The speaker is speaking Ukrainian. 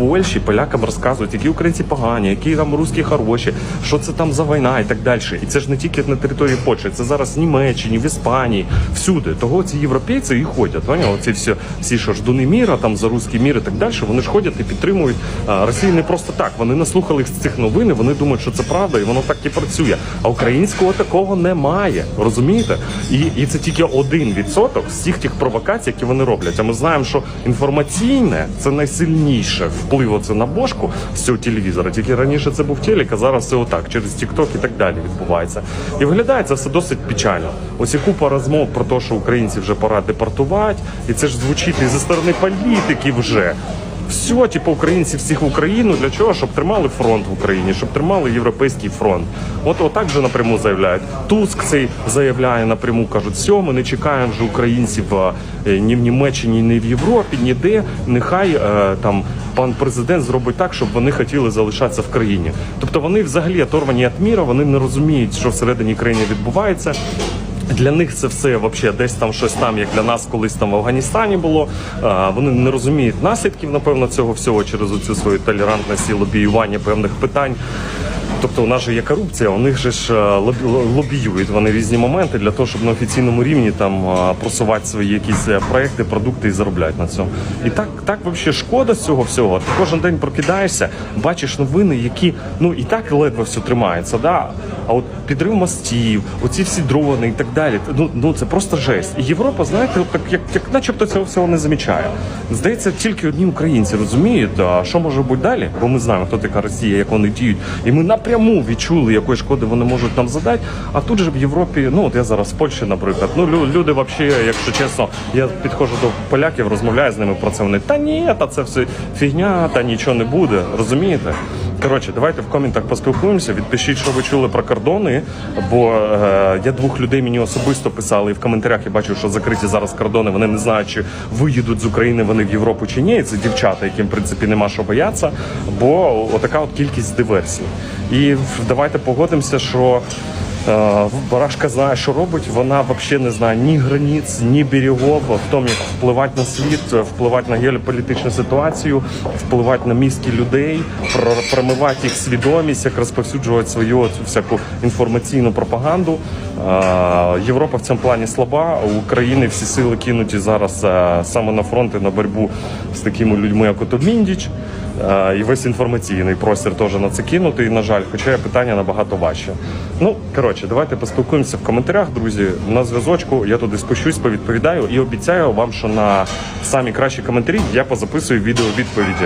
Польщі полякам розказують, які українці погані, які там русські хороші, що це там за війна і так далі. І це ж не тільки на території Польщі, це зараз в Німеччині, в Іспанії, всюди. Того ці європейці і ходять. Поняв? Ці всі, всі що ждуни міра, там за русський мір і так далі. Вони ж ходять і підтримують Росію не просто так. Вони наслухали з цих новин, і вони думають, що це правда, і воно так і працює. А українського такого немає. Розумієте? І, і це тільки один відсоток з всіх тих провокацій, які вони роблять. А ми знаємо, що інформаційне це найсильніше вплив оце на бошку з цього телевізора. Тільки раніше це був телек, а зараз це отак, через TikTok і так далі відбувається. І виглядає це все досить печально. Ось і купа розмов про те, що українців вже пора депортувати, і це ж звучить і зі сторони політиків вже. Все, типу, українці всіх в Україну для чого? Щоб тримали фронт в Україні, щоб тримали європейський фронт. От отак же напряму заявляють. Туск цей заявляє напряму, кажуть, все, ми не чекаємо вже українців е, ні в Німеччині, ні в Європі, ніде. Нехай е, там пан президент зробить так, щоб вони хотіли залишатися в країні. Тобто вони взагалі оторвані від міра, вони не розуміють, що всередині країни відбувається. Для них це все вообще десь там щось там, як для нас колись там в Афганістані було. А, Вони не розуміють наслідків, напевно, цього всього через оцю свою толерантність і лобіювання певних питань. Тобто у нас же є корупція, у них же ж е, лобіюють вони різні моменти для того, щоб на офіційному рівні там е, просувати свої якісь е, проекти, продукти і заробляти на цьому. І так, так взагалі шкода з цього всього. Ти кожен день прокидаєшся, бачиш новини, які ну і так ледве все тримається. Да? А от підрив мостів, оці всі дрони і так далі. Ну, ну це просто жесть. І Європа, знаєте, так як, як начебто цього всього не замічає. Здається, тільки одні українці розуміють, а що може бути далі, бо ми знаємо, хто така Росія, як вони діють, і ми напряму відчули, якої шкоди вони можуть нам задати. А тут же в Європі, ну от я зараз в Польщі, наприклад, ну лю- люди, взагалі, якщо чесно, я підходжу до поляків, розмовляю з ними про це. Вони та ні, та це все фігня, та нічого не буде. Розумієте? Коротше, давайте в коментах поспілкуємося. Відпишіть, що ви чули про кордони. Бо е, я двох людей мені особисто писали, і в коментарях я бачив, що закриті зараз кордони. Вони не знають, чи виїдуть з України вони в Європу чи ні. Це дівчата, яким в принципі нема що боятися. Бо отака от кількість диверсій. І давайте погодимося, що. Е, Барашка знає, що робить. Вона взагалі не знає ні границь, ні берегов, в тому, як впливати на світ, впливати на геополітичну ситуацію, впливати на мізки людей, пр- промивати їх свідомість, як розповсюджувати свою цю всяку інформаційну пропаганду. Е, Європа в цьому плані слаба. У України всі сили кинуті зараз е, саме на фронт і на боротьбу з такими людьми, як от Міндіч. І весь інформаційний простір теж на це кинутий, на жаль, хоча питання набагато важче. Ну, коротше, давайте поспілкуємося в коментарях, друзі. На зв'язочку я туди спущусь, повідповідаю і обіцяю вам, що на самі кращі коментарі я позаписую відео відповіді.